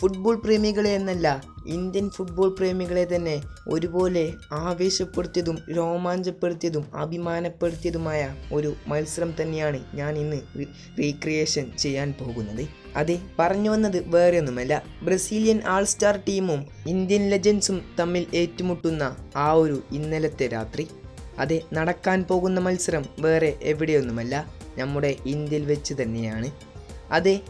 Football പ്രേമികളെ എന്നല്ല Indian football പ്രേമികളെ തന്നെ ഒരുപോലെ ആവേശപ്പെടുത്തിയതും രോമാഞ്ചപ്പെടുത്തിയതും അഭിമാനപ്പെടുത്തിയതുമായ ഒരു മത്സരം തന്നെയാണ് ഞാൻ ഇന്ന് റീക്രിയേഷൻ ചെയ്യാൻ പോകുന്നത്. അതെ പറഞ്ഞു വന്നത് വേറെയൊന്നുമല്ല. ബ്രസീലിയൻ ആൾ സ്റ്റാർ ടീമും ഇന്ത്യൻ ലെജൻസും തമ്മിൽ ഏറ്റുമുട്ടുന്ന ആ ഒരു ഇന്നലത്തെ രാത്രി. അതെ നടക്കാൻ പോകുന്ന മത്സരം വേറെ എവിടെയൊന്നുമല്ല. നമ്മുടെ ഇന്ത്യയിൽ വെച്ച് തന്നെയാണ്. അതെ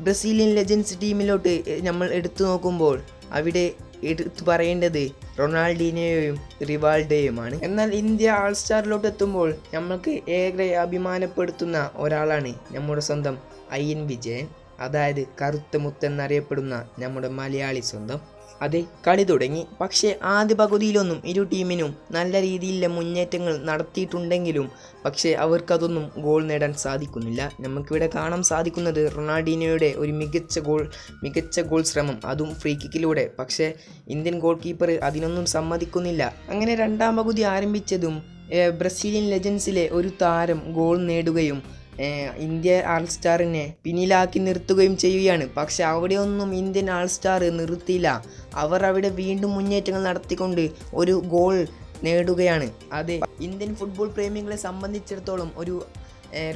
ബ്രസീലിയൻ ലെജൻസ് ടീമിലോട്ട് നമ്മൾ എടുത്തു നോക്കുമ്പോൾ അവിടെ എടുത്തു പറയേണ്ടത് റൊണാൾഡീനോയും റിവാൾഡോയുമാണ്. എന്നാൽ ഇന്ത്യ ആൾ സ്റ്റാറിലോട്ട് എത്തുമ്പോൾ നമ്മൾക്ക് ഏറെ അഭിമാനപ്പെടുത്തുന്ന ഒരാളാണ് നമ്മുടെ സ്വന്തം അയ്യൻ വിജയൻ. അതായത് കറുത്ത മുത്തെന്നറിയപ്പെടുന്ന നമ്മുടെ മലയാളി സ്വന്തം. അതെ കളി തുടങ്ങി. പക്ഷേ ആദ്യ പകുതിയിലൊന്നും ഇരു ടീമിനും നല്ല രീതിയിലെ മുന്നേറ്റങ്ങൾ നടത്തിയിട്ടുണ്ടെങ്കിലും പക്ഷേ അവർക്കതൊന്നും ഗോൾ നേടാൻ സാധിക്കുന്നില്ല. നമുക്കിവിടെ കാണാൻ സാധിക്കുന്നത് റൊണാൾഡീനോയുടെ ഒരു മികച്ച ഗോൾ മികച്ച ഗോൾ ശ്രമം. അതും ഫ്രീ കിക്കിലൂടെ പക്ഷേ ഇന്ത്യൻ ഗോൾ കീപ്പർ അതിനൊന്നും സമ്മതിക്കുന്നില്ല. അങ്ങനെ രണ്ടാം പകുതി ആരംഭിച്ചതും ബ്രസീലിയൻ ലെജൻസിലെ ഒരു താരം ഗോൾ നേടുകയും ഇന്ത്യ ആൾ സ്റ്റാറിനെ പിന്നിലാക്കി നിർത്തുകയും ചെയ്യുകയാണ്. പക്ഷെ അവിടെയൊന്നും ഇന്ത്യൻ ആൾ സ്റ്റാർ നിർത്തിയില്ല. അവർ അവിടെ വീണ്ടും മുന്നേറ്റങ്ങൾ നടത്തിക്കൊണ്ട് ഒരു ഗോൾ നേടുകയാണ്. അതെ ഇന്ത്യൻ ഫുട്ബോൾ പ്രേമികളെ സംബന്ധിച്ചിടത്തോളം ഒരു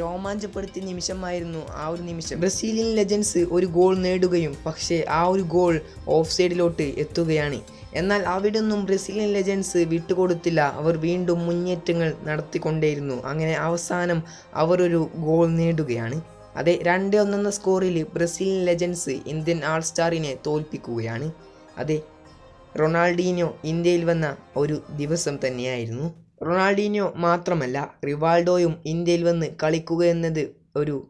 രോമാഞ്ചപ്പെടുത്തിയ നിമിഷമായിരുന്നു ആ ഒരു നിമിഷം. ബ്രസീലിയൻ ലെജൻസ് ഒരു ഗോൾ നേടുകയും പക്ഷേ ആ ഒരു ഗോൾ ഓഫ് സൈഡിലോട്ട് എത്തുകയാണ്. എന്നാൽ അവിടെയൊന്നും ബ്രസീലിയൻ ലെജൻസ് വിട്ടുകൊടുത്തില്ല. അവർ വീണ്ടും മുന്നേറ്റങ്ങൾ നടത്തിക്കൊണ്ടേയിരുന്നു. അങ്ങനെ അവസാനം അവർ ഒരു ഗോൾ നേടുകയാണ്. അതെ രണ്ട് ഒന്നെന്ന സ്കോറിൽ ബ്രസീലിയൻ ലെജൻസ് ഇന്ത്യൻ ആൾ സ്റ്റാറിനെ തോൽപ്പിക്കുകയാണ്. അതെ റൊണാൾഡീനോ ഇന്ത്യയിൽ വന്ന ഒരു ദിവസം തന്നെയായിരുന്നു. റൊണാൾഡീനോ മാത്രമല്ല റിവാൾഡോയും ഇന്ത്യയിൽ വന്ന് കളിക്കുക എന്നത് ഒരു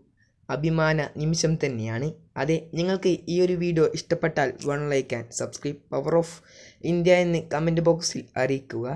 അഭിമാന നിമിഷം തന്നെയാണ്. അതെ നിങ്ങൾക്ക് ഈ ഒരു വീഡിയോ ഇഷ്ടപ്പെട്ടാൽ one like and subscribe power of India എന്ന് കമന്റ് ബോക്സിൽ അറിയിക്കുക.